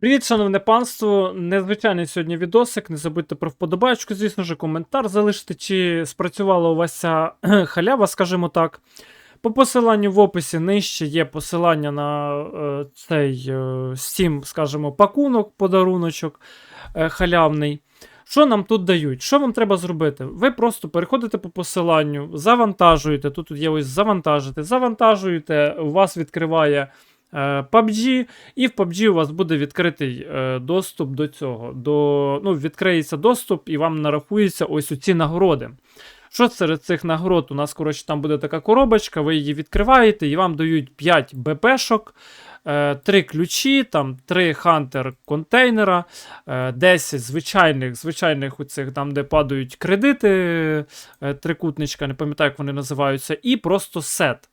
Привіт, шановне панство. Незвичайний сьогодні відосик. Не забудьте про вподобайку, звісно ж, коментар залишити, чи спрацювала у вас ця халява, скажімо так. По посиланню в описі нижче є посилання на е, цей е, Steam, скажімо, пакунок, подаруночок е, халявний. Що нам тут дають? Що вам треба зробити? Ви просто переходите по посиланню, завантажуєте. Тут є ось завантажити. Завантажуєте, у вас відкриває PUBG, і в PUBG у вас буде відкритий е, доступ до цього. До, ну, відкриється доступ і вам нарахуються ось ці нагороди. Що серед цих нагород? У нас, коротше, там буде така коробочка, ви її відкриваєте, і вам дають 5 БПшок, 3 ключі, там 3 хантер контейнера, е, 10 звичайних, звичайних оцих, там, де падають кредити, е, трикутничка, не пам'ятаю, як вони називаються, і просто сет.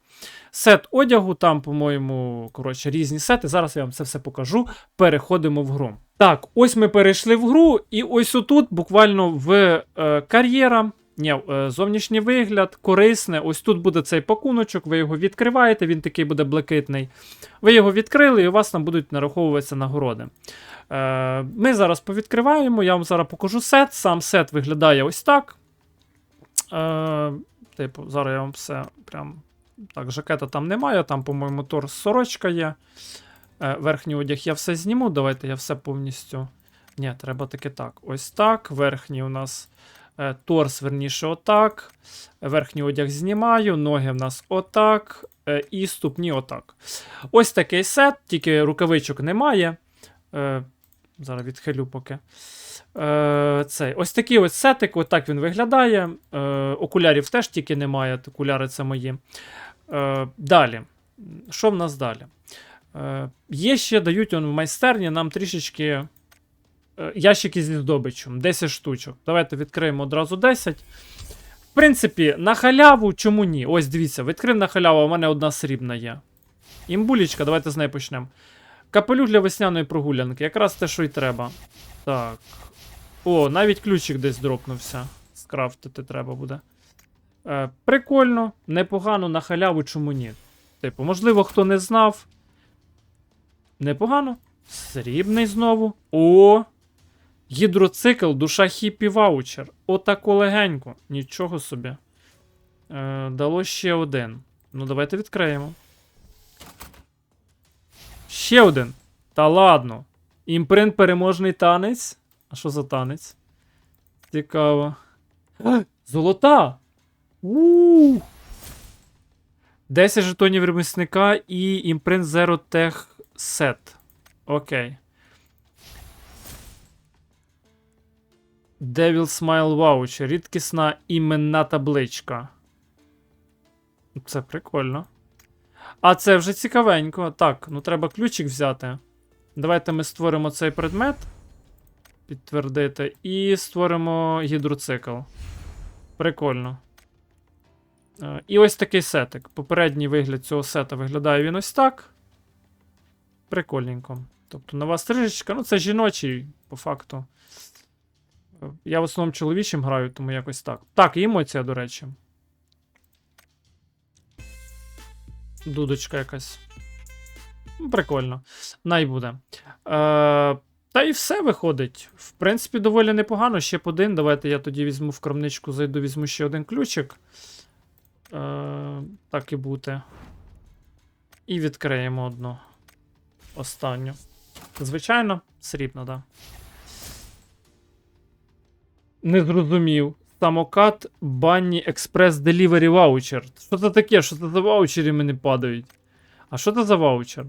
Сет одягу, там, по-моєму, коротше, різні сети. Зараз я вам це все покажу. Переходимо в гру. Так, ось ми перейшли в гру, і ось отут, буквально в е, кар'єра. Ні, е, зовнішній вигляд, корисне. Ось тут буде цей пакуночок, ви його відкриваєте, він такий буде блакитний. Ви його відкрили, і у вас там будуть нараховуватися нагороди. Е, Ми зараз повідкриваємо, я вам зараз покажу сет. Сам сет виглядає ось так. Е, Типу, зараз я вам все прям. Так, жакета там немає, там, по-моєму, торс сорочка є. Е, верхній одяг я все зніму. Давайте я все повністю. Ні, треба таки так. Ось так. Верхній у нас е, торс, верніше, отак. Верхній одяг знімаю, ноги в нас отак. е, і ступні отак. Ось такий сет, тільки рукавичок немає. Е, зараз відхилю поки. Е, цей. Ось такий ось сетик, отак він виглядає. Е, окулярів теж тільки немає, окуляри це мої. Е, далі. Що в нас далі? Е, є ще дають он в майстерні нам трішечки е, ящики зі здобичем, 10 штучок. Давайте відкриємо одразу 10. В принципі, на халяву, чому ні? Ось дивіться, відкрив на халяву, у мене одна срібна є. Імбулічка, давайте з неї почнемо. Капелюх для весняної прогулянки, якраз те, що й треба. Так. О, навіть ключик десь дропнувся. Скрафтити треба буде. Е, прикольно, непогано на халяву, чому ні? Типу, можливо, хто не знав. Непогано. Срібний знову. О! Гідроцикл, душа хіпі ваучер. Отако легенько. Нічого собі. Е, дало ще один. Ну, давайте відкриємо. Ще один. Та ладно. Імпринт переможний танець. А що за танець? Цікаво. А, Золота! у 10 жетонів ремісника і імпринт Zero Tech Set. Окей. Devil Smile Voucher. Рідкісна іменна табличка. Це прикольно. А це вже цікавенько. Так, ну треба ключик взяти. Давайте ми створимо цей предмет. Підтвердити. І створимо гідроцикл. Прикольно. Е, І ось такий сетик. Попередній вигляд цього сета виглядає він ось так. Прикольненько. Тобто нова стрижечка, ну це жіночий, по факту. Е, Я в основному чоловічим граю, тому якось так. Так, і емоція, до речі. Дудочка якась. Ну, Прикольно. Най буде. Е, та і все виходить. В принципі, доволі непогано. Ще б один. Давайте я тоді візьму в крамничку, зайду, візьму ще один ключик. Е, так і бути. І відкриємо одну. Останню. Звичайно, срібна, да. Не зрозумів. Самокат Банні Експрес Delivery Voucher. Що це таке? Що це за ваучері мені падають? А що це за ваучер?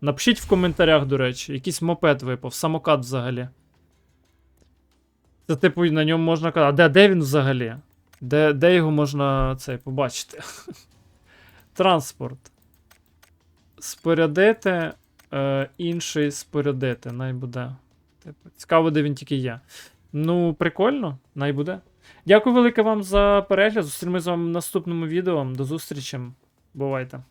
Напишіть в коментарях, до речі, якийсь мопед випав, самокат взагалі. Це, типу, на ньому можна казати. А де, де він взагалі? Де, де його можна цей, побачити? Транспорт. Спорядити. Е, інший спорядити. Най буде. Типу, цікаво, де він тільки є. Ну, прикольно, най буде. Дякую велике вам за перегляд. Зустрінемось з вами в наступному відео. До зустрічі. Бувайте.